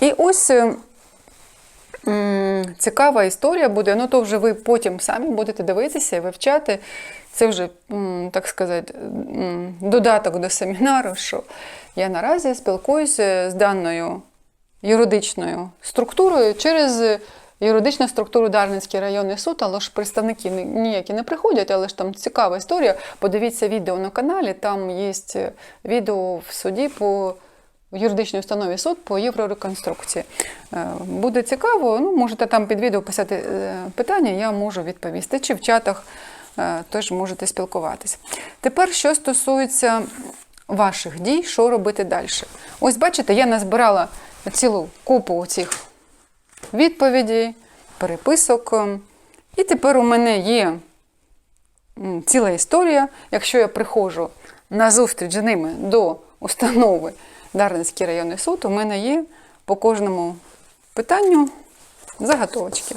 І ось е, цікава історія буде. Ну, то вже ви потім самі будете дивитися і вивчати. Це вже, так сказати, додаток до семінару, що я наразі спілкуюся з даною юридичною структурою через юридичну структуру Дарницький районний суд, але ж представники ніякі не приходять, але ж там цікава історія. Подивіться відео на каналі, там є відео в суді по юридичній установі суд по єврореконструкції. Е, Буде цікаво, ну, можете там під відео писати е, питання, я можу відповісти. Чи в чатах е, теж можете спілкуватися. Тепер, що стосується ваших дій, що робити далі. Ось бачите, я назбирала цілу купу цих відповідей, переписок. І тепер у мене є ціла історія. Якщо я приходжу на зустріч з ними до установи Дарницький районний суд, у мене є по кожному питанню заготовочки.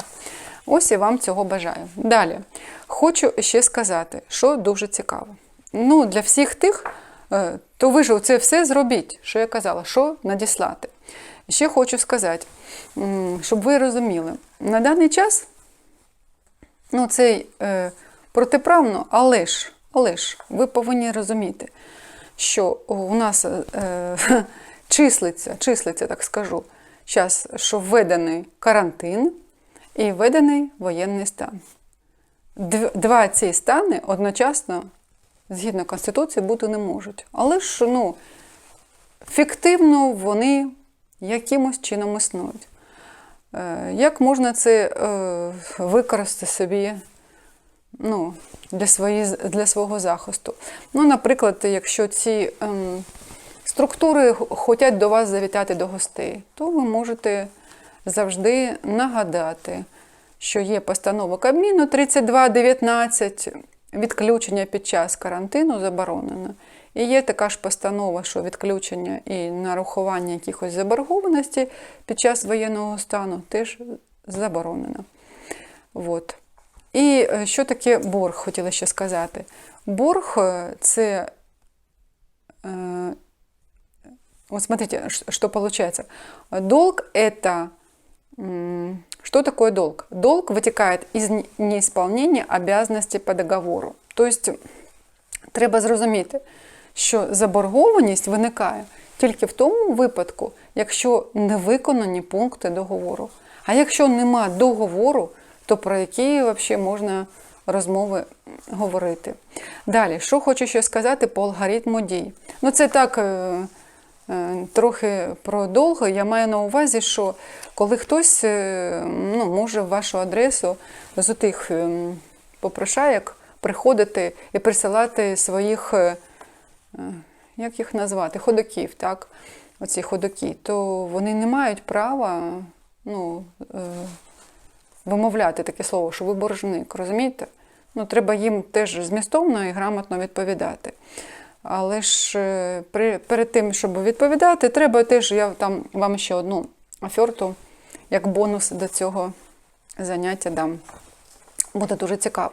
Ось я вам цього бажаю. Далі хочу ще сказати, що дуже цікаво. Ну, для всіх тих, е, то ви ж це все зробіть, що я казала, що надіслати. Ще хочу сказати, щоб ви розуміли, на даний час ну, це е, протиправно, але ж, але ж ви повинні розуміти, що у нас е, числиться, числиться, так скажу, зараз, що введений карантин і введений воєнний стан. Два ці стани одночасно, згідно Конституції, бути не можуть. Але ж ну, фіктивно вони якимось чином існують. Е, Як можна це е, використати собі ну, для, свої, для свого захисту? Ну, наприклад, якщо ці ем, структури хочуть до вас завітати до гостей, то ви можете завжди нагадати, що є постанова Кабміну 3219, відключення під час карантину заборонено. І є така ж постанова, що відключення і нарахування якихось заборгованості під час воєнного стану теж заборонено. От. І е, що таке борг, хотіла ще сказати. Борг е, це э, вот смотрите, ш- что получается. Долг – это... м, Что такое долг? Долг вытекает из не- неисполнения обязанностей по договору. Тобто, треба зрозуміти, що заборгованість виникає тільки в тому випадку, якщо не виконані пункти договору. А якщо нема договору, то про які взагалі можна розмови говорити. Далі, що хочу ще сказати по алгоритму дій. Ну, це так. е, е, Трохи про долго. Я маю на увазі, що коли хтось е, ну, може в вашу адресу з тих попрошаєк приходити і присилати своїх, як їх назвати, ходоків, так? Оці ходоки, то вони не мають права ну, вимовляти таке слово, що ви боржник, розумієте? Ну, треба їм теж змістовно і грамотно відповідати. Але ж е, при, перед тим, щоб відповідати, треба теж, я там вам ще одну аферту, як бонус до цього заняття дам. Буде дуже цікаво.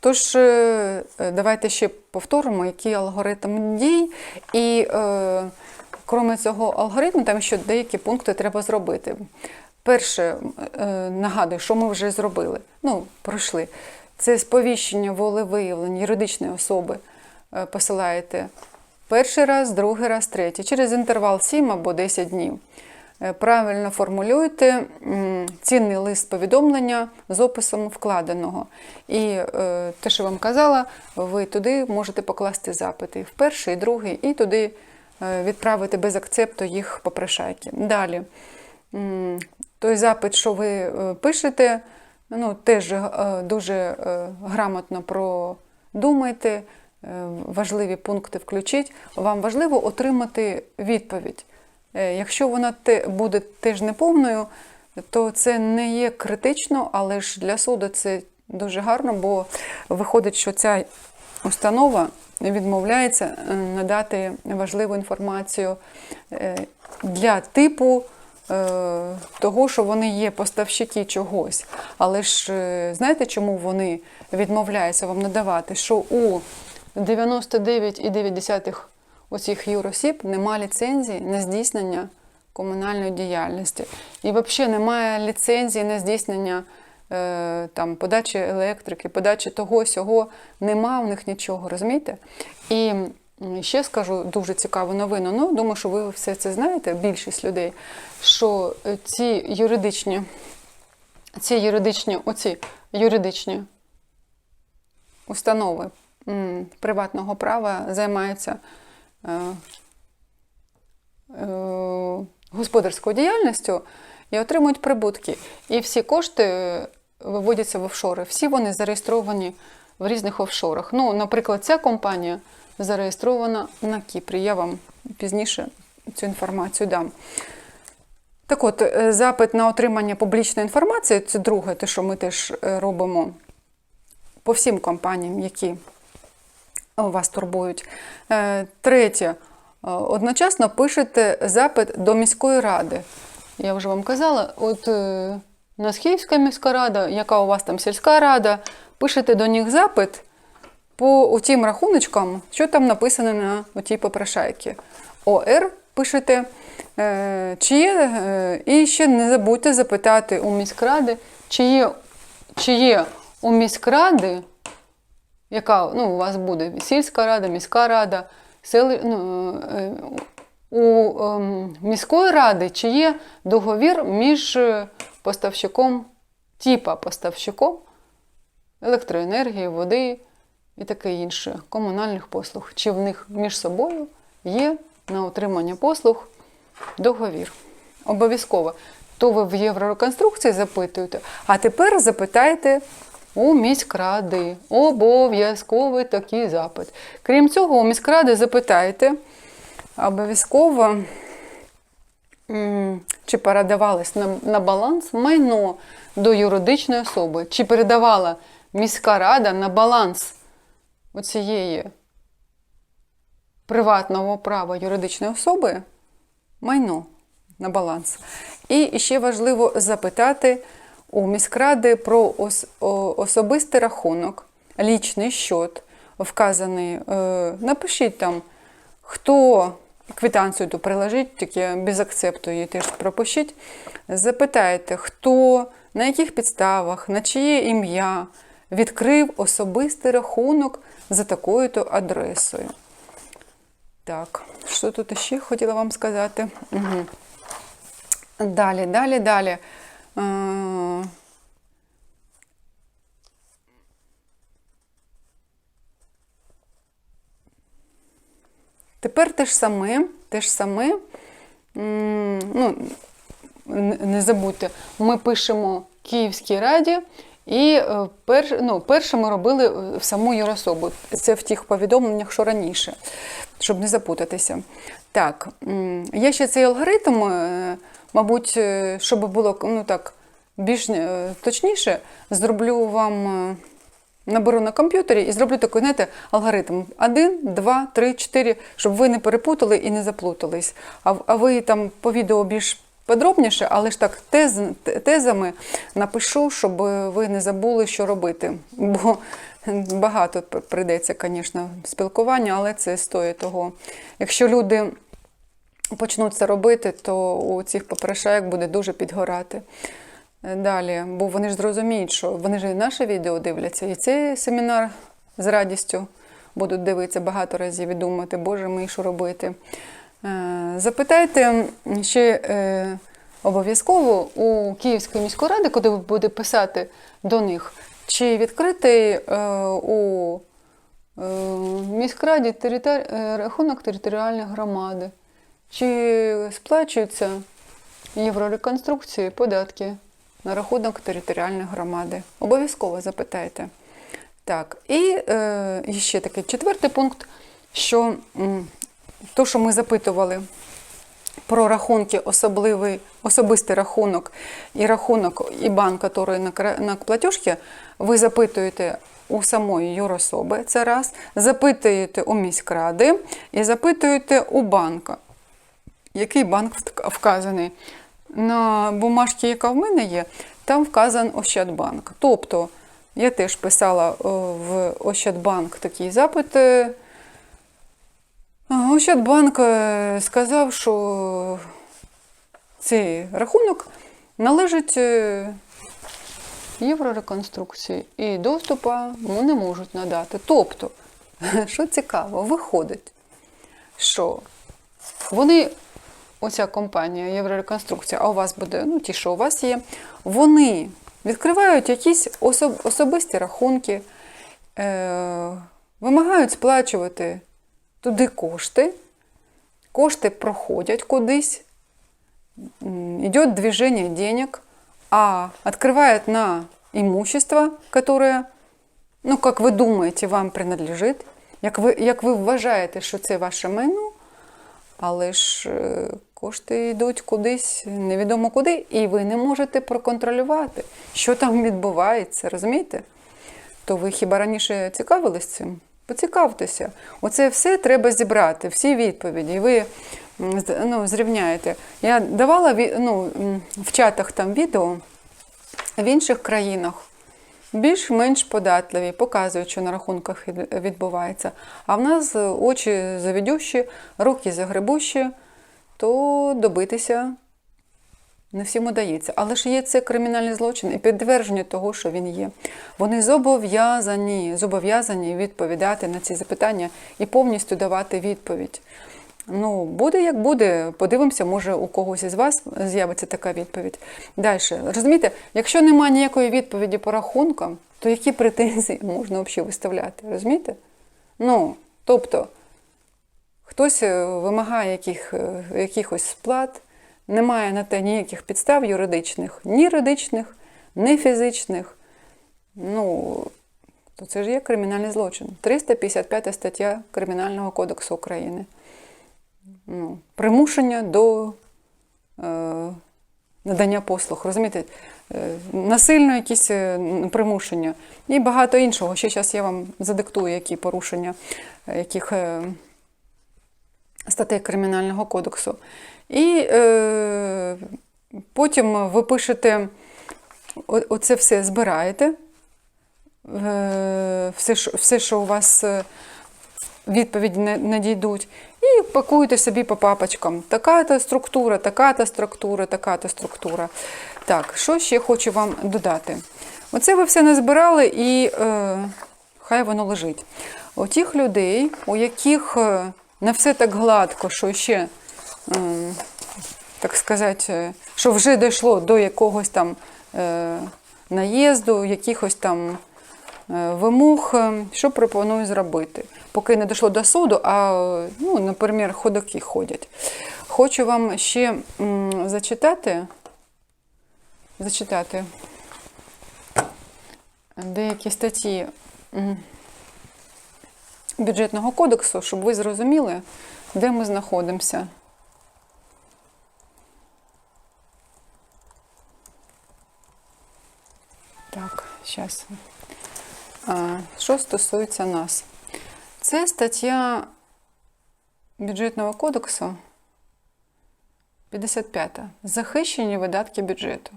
Тож, е, давайте ще повторимо, який алгоритм дій. І е, крім цього алгоритму, там ще деякі пункти треба зробити. Перше, е, нагадую, що ми вже зробили. Ну, пройшли. Це сповіщення волевиявлення юридичної особи е, посилаєте перший раз, другий раз, третій, через інтервал 7 або 10 днів. Е, Правильно формулюйте цінний лист повідомлення з описом вкладеного. І те, що вам казала, ви туди можете покласти запити в перший, і другий, і туди відправити без акцепту їх попрошайки. Далі. Той запит, що ви е, пишете, ну, теж е, дуже е, грамотно продумайте, важливі пункти включіть. Вам важливо отримати відповідь. Якщо вона буде теж неповною, то це не є критично, але ж для суду це дуже гарно, бо виходить, що ця установа відмовляється надати важливу інформацію для типу того, що вони є поставщики чогось. Але ж е, знаєте, чому вони відмовляються вам надавати? Що у 99,9 оцих юросіб нема ліцензії на здійснення комунальної діяльності. І взагалі немає ліцензії на здійснення е, там, подачі електрики, подачі того сього. Нема в них нічого, розумієте? І ще скажу дуже цікаву новину. Ну, думаю, що ви все це знаєте, більшість людей, що е, ці юридичні, ці юридичні, оці юридичні установи приватного права займаються е, е, господарською діяльністю і отримують прибутки. І всі кошти виводяться в офшори. Всі вони зареєстровані в різних офшорах. Ну, наприклад, ця компанія зареєстрована на Кіпрі. Я вам пізніше цю інформацію дам. Так от, е, запит на отримання публічної інформації це друге, те, що ми теж е, робимо по всім компаніям, які вас турбують. Е, Третє. Одночасно пишете запит до міської ради. Я вже вам казала, от у нас Київська міська рада, яка у вас там сільська рада, пишете до них запит по тим рахуночкам, що там написано на тій попрошайці. ОР пишете, е, чи є, е, і ще не забудьте запитати у міськради, чи є, чи є у міськради яка ну, у вас буде сільська рада, міська рада, сели, ну, е, у ем, міської ради чи є договір між поставщиком, типа поставщиком електроенергії, води і таке інше, комунальних послуг. Чи в них між собою є на отримання послуг договір? Обов'язково. То ви в єврореконструкції запитуєте, а тепер запитайте у міськради. Обов'язковий такий запит. Крім цього, у міськради запитайте обов'язково, чи передавалось на, на баланс майно до юридичної особи, чи передавала міська рада на баланс оцієї приватного права юридичної особи майно на баланс. І ще важливо запитати у міськради про ос- особистий рахунок, лічний счет, вказаний. Е, Напишіть там, хто квитанцію ту приложіть, тільки без акцепту її теж пропишіть. Запитайте, хто, на яких підставах, на чиє ім'я відкрив особистий рахунок за такою-то адресою. Так, що тут ще хотіла вам сказати? Угу. Далі, далі, далі. Е, Тепер те ж саме, те ж саме, ну, не забудьте, ми пишемо Київській раді, і е, перш, ну, перше ми робили е, в саму юрособу. Це в тих повідомленнях, що раніше, щоб не запутатися. Так, я ще цей алгоритм, е, мабуть, е, щоб було ну, так, більш е, точніше, зроблю вам. е, Наберу на комп'ютері і зроблю такий, знаєте, алгоритм. Один, два, три, чотири, щоб ви не перепутали і не заплутались. А, а ви там по відео більш подробніше, але ж так тез, тезами напишу, щоб ви не забули, що робити. Бо багато прийдеться, звісно, спілкування, але це стоїть того. Якщо люди почнуть це робити, то у цих попрошаєк буде дуже підгорати. Далі, бо вони ж зрозуміють, що вони ж і наше відео дивляться, і цей семінар з радістю будуть дивитися багато разів і думати, Боже мій, що робити. Е, Запитайте ще е, обов'язково у Київської міської ради, куди ви будете писати до них, чи відкритий е, у міськраді територ- рахунок територіальної громади, чи сплачуються єврореконструкції податки на рахунок територіальної громади. Обов'язково запитайте. Так, і е, ще такий четвертий пункт, що то, що ми запитували про рахунки, особливий, особистий рахунок і рахунок ІБАН, який на, на платіжці, ви запитуєте у самої юрособи, це раз, запитуєте у міськради і запитуєте у банка який банк вказаний. На бумажці, яка в мене є, там вказан Ощадбанк. Тобто я теж писала в Ощадбанк такий запит. Ощадбанк е, сказав, що цей рахунок належить е, єврореконструкції і доступу ну, не можуть надати. Тобто, що цікаво, виходить, що вони, оця компанія Єврореконструкція, а у вас буде, ну ті, що у вас є, вони відкривають якісь особ- особисті рахунки, е- вимагають сплачувати туди кошти, кошти проходять кудись, м, идет движение денег, а открывает на имущество, которое, ну, как ви думаєте, вам принадлежить, як ви, як ви вважаєте, що це ваше майно, але ж е, кошти йдуть кудись, невідомо куди, і ви не можете проконтролювати, що там відбувається, розумієте? То ви хіба раніше цікавились цим? Поцікавтеся. Оце все треба зібрати, всі відповіді. І ви ну, зрівняєте. Я давала ну, в чатах там відео в інших країнах. Більш-менш податливі, показують, що на рахунках відбувається. А в нас очі завідющі, руки загребущі, то добитися не всім удається. Але ж є це кримінальний злочин і підтвердження того, що він є. Вони зобов'язані, зобов'язані відповідати на ці запитання і повністю давати відповідь. Ну, буде як буде. Подивимося, може у когось із вас з'явиться така відповідь. Далі, розумієте, якщо немає ніякої відповіді по рахункам, то які претензії можна взагалі виставляти? Розумієте? Ну, тобто, хтось е, вимагає яких, е, якихось сплат, немає на те ніяких підстав юридичних, ні юридичних, ні фізичних. Ну, то це ж є кримінальний злочин. 355 стаття Кримінального кодексу України. Ну, примушення до е, надання послуг. Розумієте, Е, насильно якісь е, примушення і багато іншого. Ще зараз я вам задиктую, які порушення, е, яких е, статей Кримінального кодексу. І е, потім ви пишете, оце все збираєте, е, все, все, що у вас е, відповіді надійдуть, і пакуєте собі по папочкам. Така-то структура, така-то структура, така-то структура. Так, що ще хочу вам додати? Оце ви все назбирали і е, хай воно лежить. У тих людей, у яких не все так гладко, що ще, так сказати, е, що вже дійшло до якогось там е, наїзду, якихось там е, вимог, що пропоную зробити. Поки не дійшло до суду, а, ну, наприклад, ходоки ходять. Хочу вам ще зачитати, зачитати деякі статті бюджетного кодексу, щоб ви зрозуміли, де ми знаходимося. Так. Що стосується нас, це стаття бюджетного кодексу 55. Захищені видатки бюджету.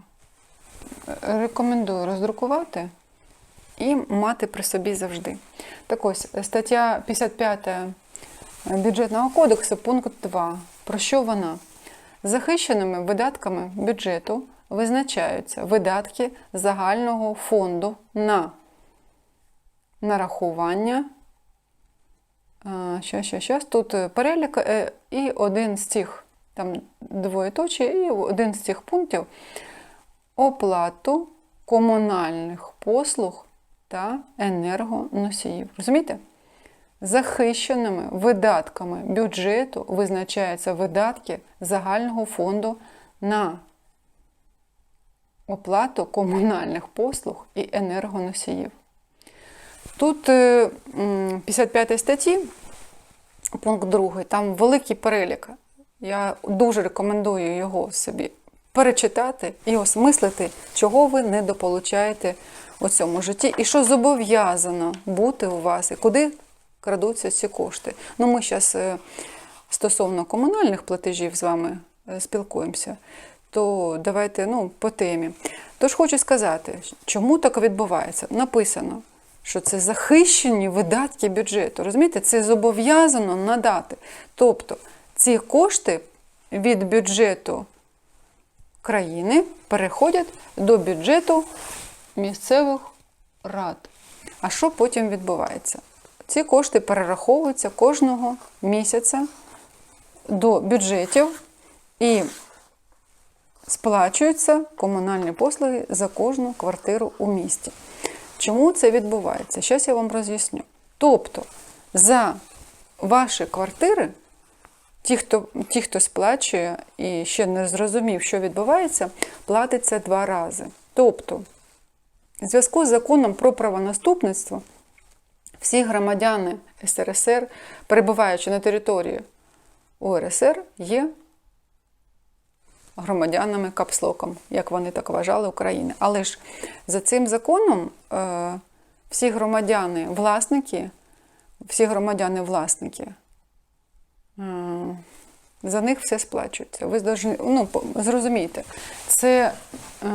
Рекомендую роздрукувати і мати при собі завжди. Так ось, стаття 55 бюджетного кодексу, пункт 2. Про що вона? Захищеними видатками бюджету визначаються видатки загального фонду на нарахування. Що, що, що. Тут е, перелік е, і один з цих, там двоєточі, і один з цих пунктів оплату комунальних послуг та енергоносіїв. Розумієте? Захищеними видатками бюджету визначаються видатки загального фонду на оплату комунальних послуг і енергоносіїв. Тут е, 55 статті, пункт 2, там великий перелік. Я дуже рекомендую його собі перечитати і осмислити, чого ви недополучаєте у цьому житті, і що зобов'язано бути у вас, і куди крадуться ці кошти. Ну, ми зараз стосовно комунальних платежів з вами е, спілкуємося, то давайте ну, по темі. Тож хочу сказати, чому так відбувається. Написано, що це захищені видатки бюджету. Розумієте, це зобов'язано надати. Тобто ці кошти від бюджету країни переходять до бюджету місцевих рад. А що потім відбувається? Ці кошти перераховуються кожного місяця до бюджетів і сплачуються комунальні послуги за кожну квартиру у місті. Чому це відбувається? Зараз я вам роз'ясню. Тобто за ваші квартири, ті, хто, ті, хто сплачує і ще не зрозумів, що відбувається, платиться два рази. Тобто, в зв'язку з законом про правонаступництво, всі громадяни СРСР, перебуваючи на території УРСР, є громадянами капслоком, як вони так вважали України. Але ж за цим законом е, всі громадяни власники, всі громадяни власники, е, за них все сплачується. Ви должны, ну, зрозумійте, це е,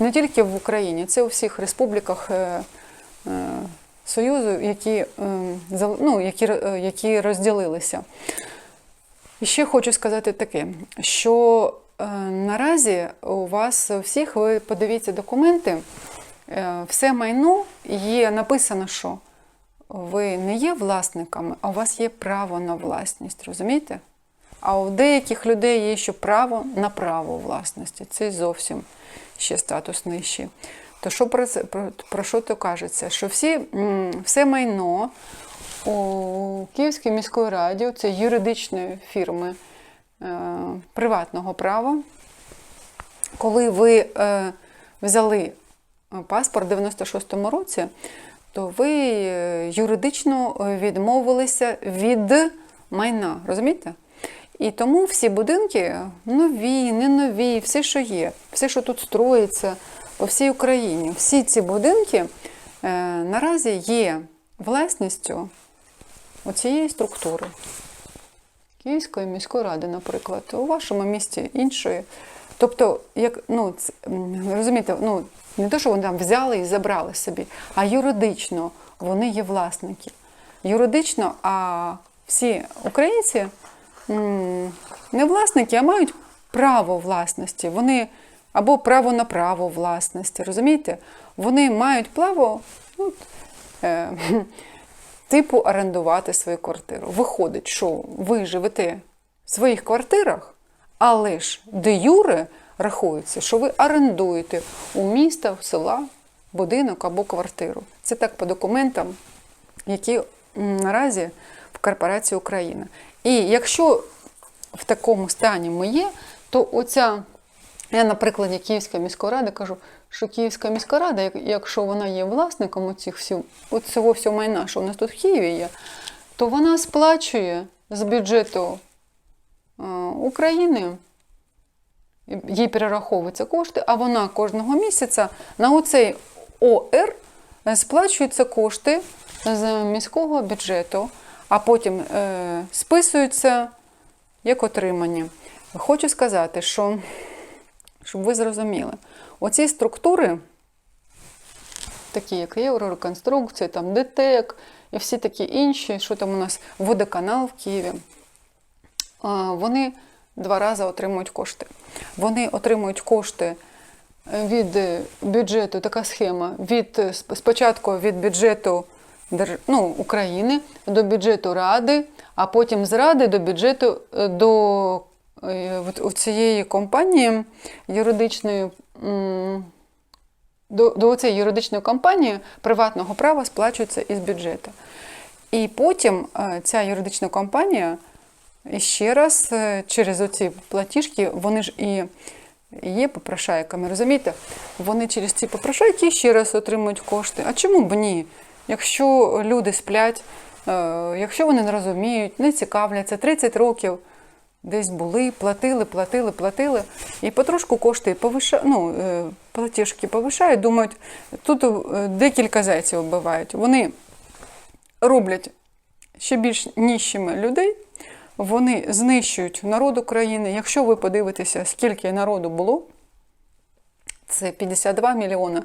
не тільки в Україні, це у всіх республіках е, е, Союзу, які, е, ну, які, е, які розділилися. І ще хочу сказати таке, що наразі у вас всіх, ви подивіться документи, е, все майно є написано, що ви не є власниками, а у вас є право на власність, розумієте? А у деяких людей є ще право на право власності. Це зовсім ще статус нижчий. То що про це про, про що то кажеться? Що всі, все майно у Київській міської раді, це юридичної фірми е, приватного права, коли ви е, взяли паспорт в 96-му році, то ви е, юридично е, відмовилися від майна. Розумієте? І тому всі будинки нові, не нові, все, що є, все, що тут строїться по всій Україні, всі ці будинки е, наразі є власністю оцієї структури. Київської міської ради, наприклад, у вашому місті іншої. Тобто, як ну розумієте, ну не те, що вони там взяли і забрали собі, а юридично вони є власники. Юридично, а всі українці не власники, а мають право власності. Вони або право на право власності, розумієте? Вони мають право ну, е, типу орендувати свою квартиру. Виходить, що ви живете в своїх квартирах, але ж де юре рахується, що ви орендуєте у міста, в села, будинок або квартиру. Це так по документам, які наразі в корпорації Україна. І якщо в такому стані ми є, то оця, я на прикладі Київської міської ради кажу, що Київська міська рада, якщо вона є власником оцих всіх, цього всього майна, що у нас тут в Києві є, то вона сплачує з бюджету е, України, їй перераховуються кошти, а вона кожного місяця на оцей ОР сплачуються кошти з міського бюджету, а потім е, списуються як отримані. Хочу сказати, що, щоб ви зрозуміли, оці структури, такі як Єврореконструкція, там ДТЕК і всі такі інші, що там у нас водоканал в Києві, вони два рази отримують кошти. Вони отримують кошти від е, бюджету, така схема, від, спочатку від бюджету ну, України до бюджету Ради, а потім з Ради до бюджету е, до е, цієї компанії юридичної. До, до цієї юридичної компанії приватного права сплачується із бюджету. І потім е, ця юридична компанія ще раз е, через оці платіжки, вони ж і є попрошайками, розумієте? Вони через ці попрошайки ще раз отримують кошти. А чому б ні? Якщо люди сплять, е, якщо вони не розуміють, не цікавляться, 30 років десь були, платили, платили, платили, і потрошку кошти повиша... ну, е, платіжки повишають, думають, тут е, декілька зайців вбивають. Вони роблять ще більш ніщими людей, вони знищують народ України. Якщо ви подивитеся, скільки народу було, це 52 мільйони.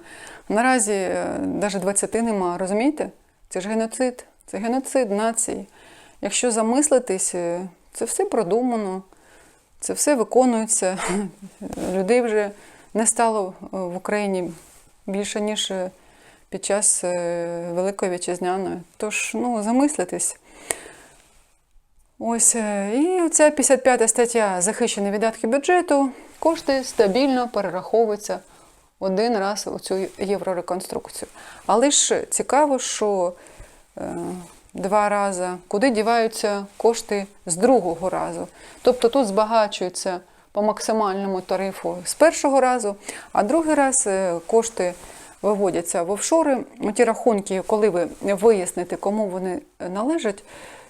Наразі навіть 20 нема, розумієте? Це ж геноцид, це геноцид нації. Якщо замислитись, е, це все продумано. Це все виконується. Людей вже не стало в Україні більше, ніж під час е, Великої Вітчизняної. Тож, ну, замислитись. Ось, е, і ця 55 стаття захищені видатки бюджету, кошти стабільно перераховуються один раз у цю єврореконструкцію. Але ж цікаво, що е, два рази, куди діваються кошти з другого разу. Тобто тут збагачуються по максимальному тарифу з першого разу, а другий раз е, кошти виводяться в офшори. Ті рахунки, коли ви виясните, кому вони належать,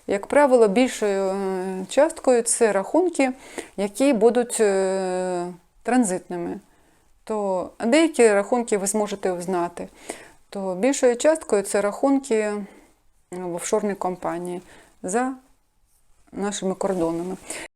як правило, більшою е, часткою це рахунки, які будуть е, транзитними. То деякі рахунки ви зможете узнати. То більшою часткою це рахунки в офшорній компанії за нашими кордонами.